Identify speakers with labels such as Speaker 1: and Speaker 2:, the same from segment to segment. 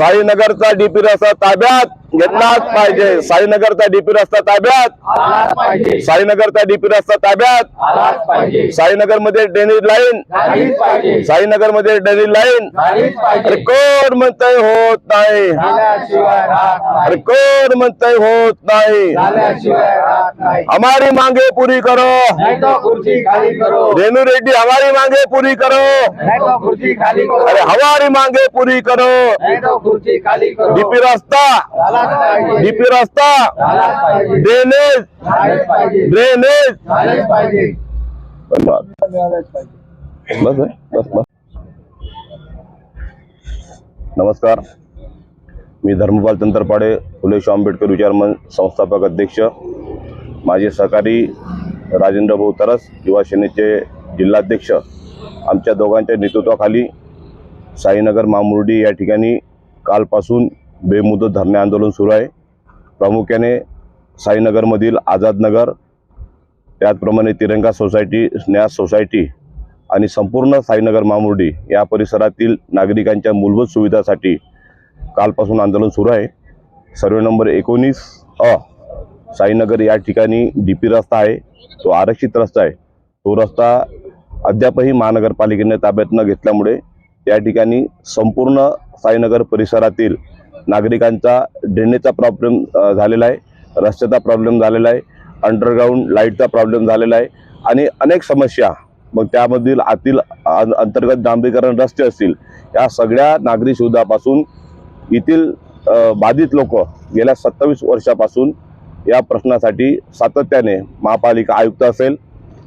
Speaker 1: साईनगरचा DP रस्ता ताब्यात. घेतलाच पाहिजे. साईनगरचा डीपी रस्ता ताब्यात. साईनगरचा डीपी रस्ता ताब्यात. साईनगरमध्ये ड्रेनेज लाईन साईनगरमध्ये ड्रेनेज लाईन
Speaker 2: रेकॉर्ड
Speaker 1: अरे होत नाही?
Speaker 2: रेकॉर्ड राहत
Speaker 1: अरे होत नाही? हमारी मांगे पूरी करो. रेणू रेड्डी हमारी मांगे पूरी करो. अरे हमारी मांगे पूरी करो. डीपी रस्ता. डीपी रस्ता ड्रेनेज ड्रेनेज. बस बस बस. नमस्कार. मी धर्मपाल तंत्रपाडे फुले शाह आंबेडकर विचार संस्थापक अध्यक्ष. माझे सहकारी राजेंद्र भाऊ तरस युवा सेनेचे जिल्हाध्यक्ष. आमच्या दोघांच्या नेतृत्वाखाली साईनगर मामुर्डी या ठिकाणी कालपासून बेमुदत धरणे आंदोलन सुरू आहे. प्रामुख्याने साईनगरमधील आझादनगर त्याचप्रमाणे तिरंगा सोसायटी स्न्यास सोसायटी आणि संपूर्ण साईनगर मामुर्डी या परिसरातील नागरिकांच्या मूलभूत सुविधासाठी कालपासून आंदोलन सुरू आहे. सर्वे नंबर एकोणीस अ साईनगर या ठिकाणी डी पी रस्ता आहे. तो आरक्षित रस्ता आहे. तो रस्ता अद्यापही महानगरपालिकेने ताब्यात न घेतल्यामुळे त्या ठिकाणी संपूर्ण साईनगर परिसरातील नागरिकांचा ड्रेनेजचा प्रॉब्लेम झालेला आहे रस्त्याचा प्रॉब्लेम झालेला आहे अंडरग्राऊंड लाईटचा प्रॉब्लेम झालेला आहे आणि अनेक समस्या. मग त्यामधील आतील अंतर्गत डांबरीकरण रस्ते असतील या सगळ्या नागरी सुविधापासून येथील बाधित लोक गेल्या सत्तावीस वर्षापासून या प्रश्नासाठी सातत्याने महापालिका आयुक्त असेल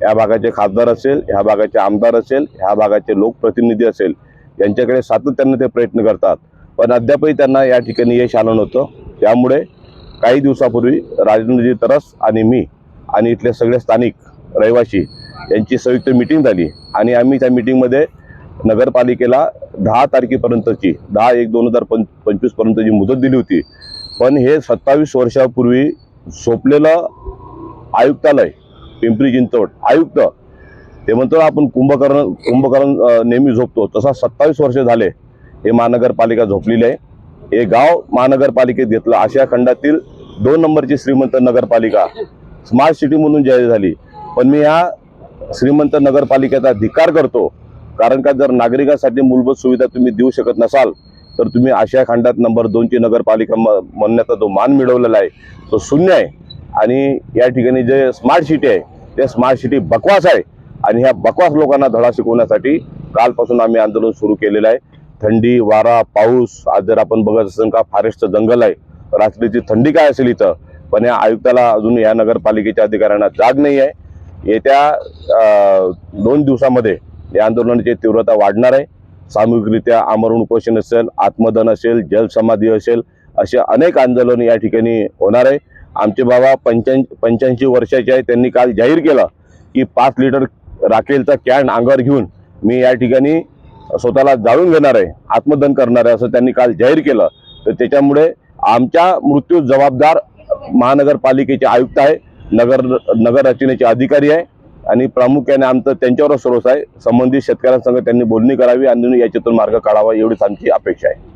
Speaker 1: या भागाचे खासदार असेल ह्या भागाचे आमदार असेल ह्या भागाचे लोकप्रतिनिधी असेल यांच्याकडे सातत्याने ते प्रयत्न करतात. पण अद्यापही त्यांना या ठिकाणी यश आलं नव्हतं. त्यामुळे काही दिवसापूर्वी राजेंद्रजी तरस आणि मी आणि इथले सगळे स्थानिक रहिवासी यांची संयुक्त मिटिंग झाली. आणि आम्ही त्या मिटिंगमध्ये नगरपालिकेला दहा तारखेपर्यंतची दहा एक दोन हजार पंच पंचवीसपर्यंतची मुदत दिली होती. पण हे सत्तावीस वर्षापूर्वी सोपलेलं आयुक्तालय पिंपरी चिंचवड आयुक्त ते म्हणतो आपण कुंभकर्ण कुंभकर्ण नेहमी झोपतो. तसा सत्तावीस वर्ष झाले हे महानगरपालिका झोपलेली आहे. हे गाव महानगरपालिकेत घेतलं. आशिया खंडातील दोन नंबरची श्रीमंत नगरपालिका. स्मार्ट सिटी म्हणून जाहीर झाली. पण मी ह्या श्रीमंत नगरपालिकेचा धिक्कार करतो. कारण का जर नागरिकांसाठी मूलभूत सुविधा तुम्ही देऊ शकत नसाल तर तुम्ही आशिया खंडात नंबर दोनची नगरपालिका म- म्हणण्याचा जो मान मिळवलेला आहे तो शून्य आहे. आणि या ठिकाणी जे स्मार्ट सिटी आहे ते स्मार्ट सिटी बकवास आहे. आणि ह्या बकवास लोकांना धडा शिकवण्यासाठी कालपासून आम्ही आंदोलन सुरू केलेलं आहे. थंडी वारा पाऊस आज जर आपण बघत असेल का फॉरेस्टचं जंगल आहे रात्रीची थंडी काय असेल इथं? पण या आयुक्ताला अजून या नगरपालिकेच्या अधिकाऱ्यांना जाग नाही आहे. येत्या दोन दिवसामध्ये या आंदोलनाची तीव्रता वाढणार आहे. सामूहिकरित्या आमरण उपोषण असेल आत्मदन असेल जलसमाधी असेल असे अनेक आंदोलन या ठिकाणी होणार आहे. आमचे बाबा पंच्यां पंच्याऐंशी वर्षाचे आहे त्यांनी काल जाहीर केलं की पाच लिटर राखेलचा कॅन अंगावर घेऊन मी या ठिकाणी स्वतःला जाळून घेणार आहे आत्मदन करणार आहे असं त्यांनी काल जाहीर केलं. तर त्याच्यामुळे आमच्या मृत्यू जबाबदार महानगरपालिकेचे आयुक्त आहे नगर नगर रचनेचे अधिकारी आहे आणि प्रामुख्याने आमचं त्यांच्यावरच सोर्स आहे. संबंधित शेतकऱ्यांसंग त्यांनी बोलणी करावी आणि याच्यातून मार्ग काढावा एवढीच आमची अपेक्षा आहे.